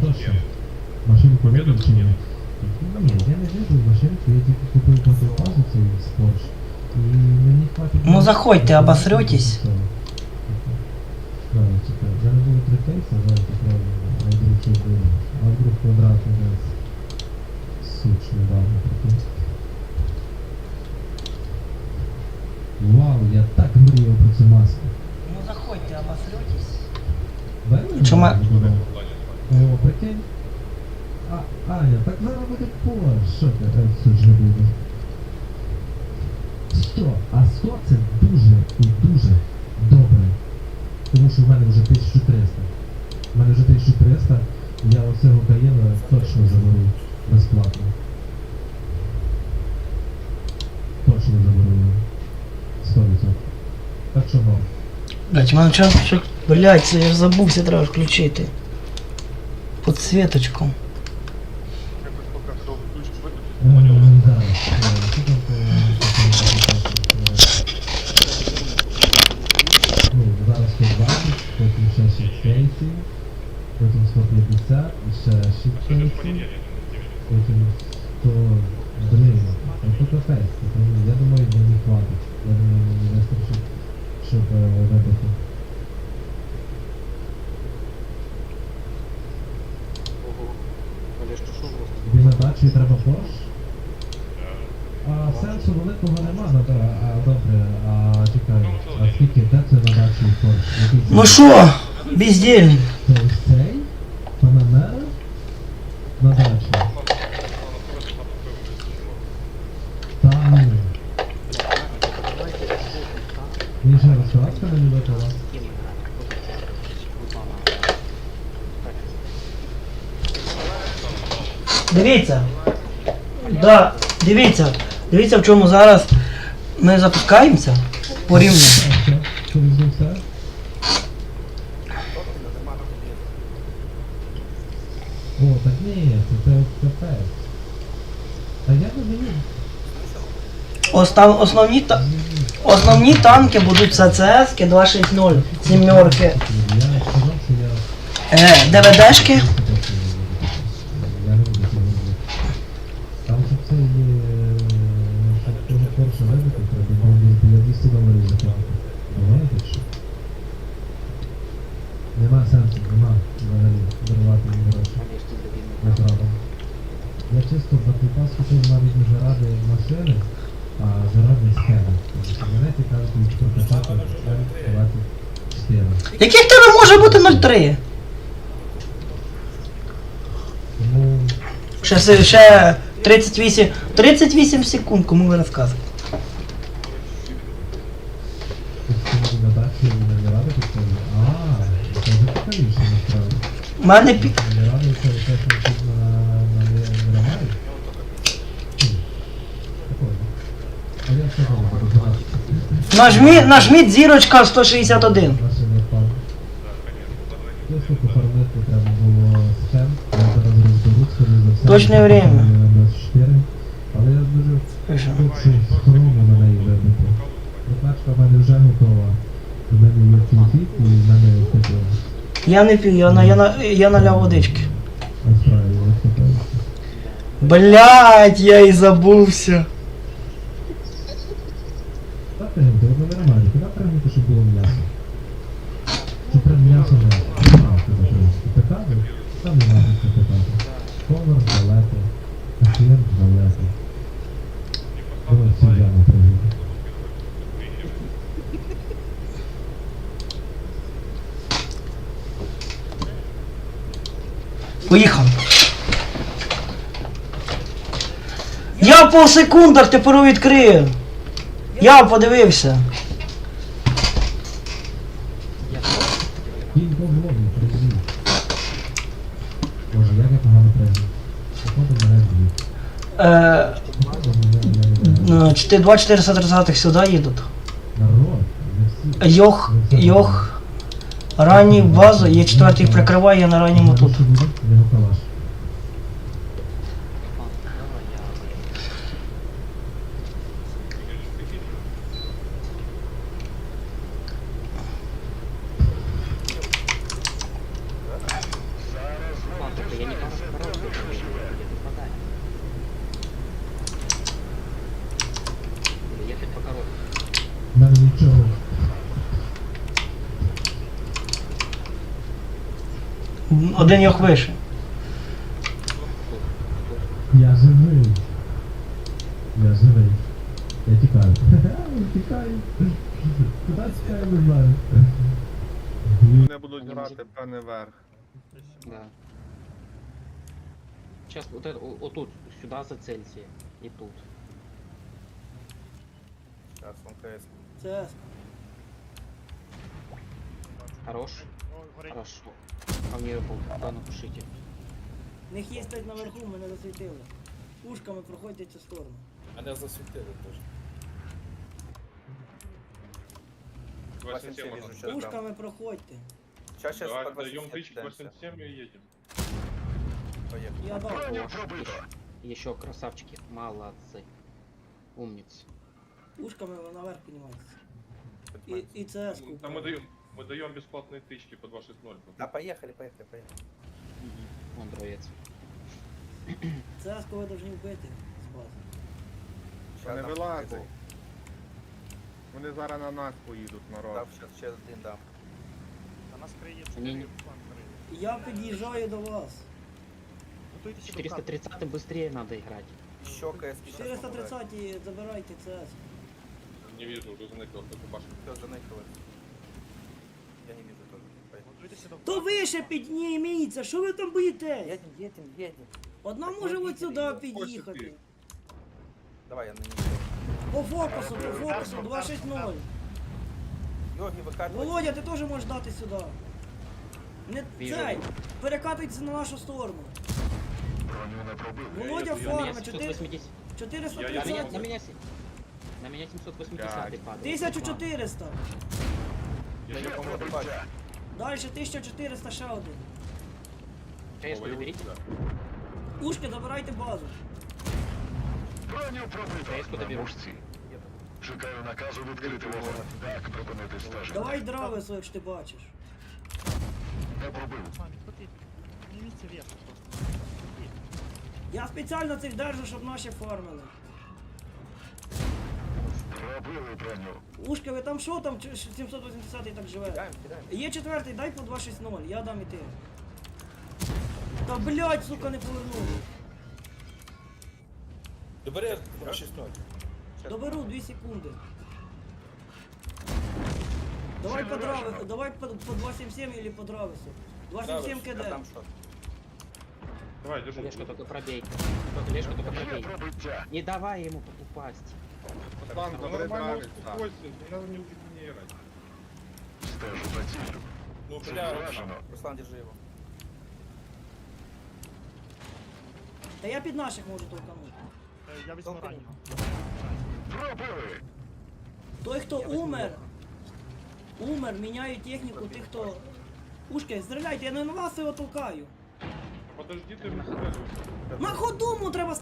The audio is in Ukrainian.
то що? Машинку видав чи ні? Ні, я не видав машинку, я тільки купив протипазу цей спорш. І мені хватить... Ну, заходьте, обосретесь. Правильно, чекай. Я не буду трикейса, зараз попробую. А вдруг щось буде. А вдруг квадрат у нас суч недавно прикинь. Вау, я так мріяв про цю маску. Ну заходьте, обосретесь. Верно? Чому? О, прикинь. А, Аня, так зараз буде поле. Що ти? Е, ж не буде. 100. А 100 це дуже і дуже добре. Тому що в мене вже 1300. В мене вже 1300. Я оцього Каєна точно заберу безплатно. Точно заберу. 100%. Так що вам. Блять, у мене час. Блять, я ж забувся, треба включити. Подсвіточку. Якось поки хто включить, виключить, Ну, поняв. да. Е, що там по- Ну, зараз 120, потім ще 6 кейсів, потім 150, і ще 6 кейсів, потім 100, блін, ну то капець, це, ну, я думаю, мені хватить, я думаю, мені вистачить, щоб е, вибити. Ого. Але що що у вас? Тобі на дачі треба Porsche? А сенсу великого нема, на да- а добре, а чекай, а скільки, де це на дачі Porsche? Який це? Ну що, бездельник? То ось цей? Панамера? На дачі. Та ну. Він же розкладка мені випала. Дивіться. Да, дивіться. Дивіться, в чому зараз ми запускаємося порівняно. О, так ні, це, це капець. А я вмію. Остав, основні, та, основні танки будуть СЦС 260, сімерки, Я сказав, що я... е, ДВДшки. Яких тебе може бути 0,3? Ще ще 38. 38 секунд, кому ви розказуєте. У мене пі... Нажміть, нажміть зірочка 161. Чесно, пофармити треба було схем. Я зараз розберу, скоріше за все. Точне время. На 24. Але я дуже хочу строму на неї вибити. Прокачка в мене вже готова. У мене є кінфіт і в мене типу Я не п'ю, я, на, я, на, я наляв водички. Блять, я і забувся. Так, пригнути, от нормально. Куди пригнути, щоб було м'ясо? Щоб прям м'ясо не А, куди пригнути? Питати? Поїхав. Я по секундах тепер відкрив. Я подивився. По влогу, пригнути. Боже, як я погано пригнув. Походу мене зб'ють. Е, Походу мене мене не 4, 2 430 сюди їдуть. Народ, сюда едут. Йох, йох. Ранній базу, є четвертий їх прикриває, я на ранньому тут. Буде? Нічого. Один йох вище. Я живий. Я живий. Я тікаю. Тікаю. Куди тікаю, не знаю. Вони будуть грати певне верх. Да. Сейчас вот это, вот тут, сюда зацельте. И тут. Зараз он КС. Це Хорош. Хорошо. А мне был, да, напишите. В них є стоять наверху, мене засвітили. Пушками проходьте цю сторону. Мене засвітили теж. 27 вижу, можно. щас. Пушками проходьте. Сейчас, сейчас, Давай, по даем 27 тычку кидаемся. 87 и едем. Поехали. Я дав. Хорош. Еще, еще красавчики. Молодцы. Умницы. Пушками ви наверх піднімайтеся. І, Поднимаемся. і ЦС Ну, Там мы даем, мы даем бесплатные тычки по 260. Да, поехали, поехали, поехали. Он дроец. ЦС ви повинні вбити з бази. Щас Вони дам вилазять. прикол. Вони зараз на нас поїдуть, народ. Дав, сейчас, сейчас один дам. Они не- Я під'їжджаю до вас. 430 быстрее надо играть. Еще КС. 430 забирайте ЦС. Не вижу, уже заникал, только башню. Все, заныкалось. Я не вижу тоже. Поехали. То вище підніміться, що ви там боїтесь? Едем, едем, едем. Одна Так може ми от сюди їдемо. під'їхати. Ось Давай, я на нее. По фокусу, по фокусу, 260. Йоги, выкатывай. Володя, ти теж можеш дати сюди. Не Вижу. цей, перекатуйтесь на нашу сторону. Володя На меня форма, 4, 780. Я- я- На меня, 430. на меня, се- на меня 780 падает. 1400. Я тебе помогу. Далі 1400 ще один. Конечно, доберите. Ушки, забирайте базу. Конечно, доберу. Чекаю наказу відкрити вогонь. Так, припинити стеження. Давай дравесу, якщо ти бачиш. Не пробив. Я спеціально цих держу, щоб наші фармили. Пробили броню. Ушки, ви там що там? Чи- 780 так живе? Кидаем, кидаем. Є четвертий, дай по 260, я дам і ти. Та блять, сука, не повернув. Добери 260. Доберу 2 секунди. Давай по драви, давай по, по 277 или по дравесу. 277 Я кд. дам шот. Давай, держи. Лешка только пробей. Только Лешка только Є пробей. пробиття. Не давай ему упасть. Так, добре не надо не играть. Стежу за. Ну, бля. Руслан, держи его. Та я під наших можу толканути. Толкни. Пробили. Той, хто умер, умер, міняю техніку тих, хто. Ушки, стріляйте, я не на вас його толкаю. Подожди, ты мне стреляешь. На ходу му треба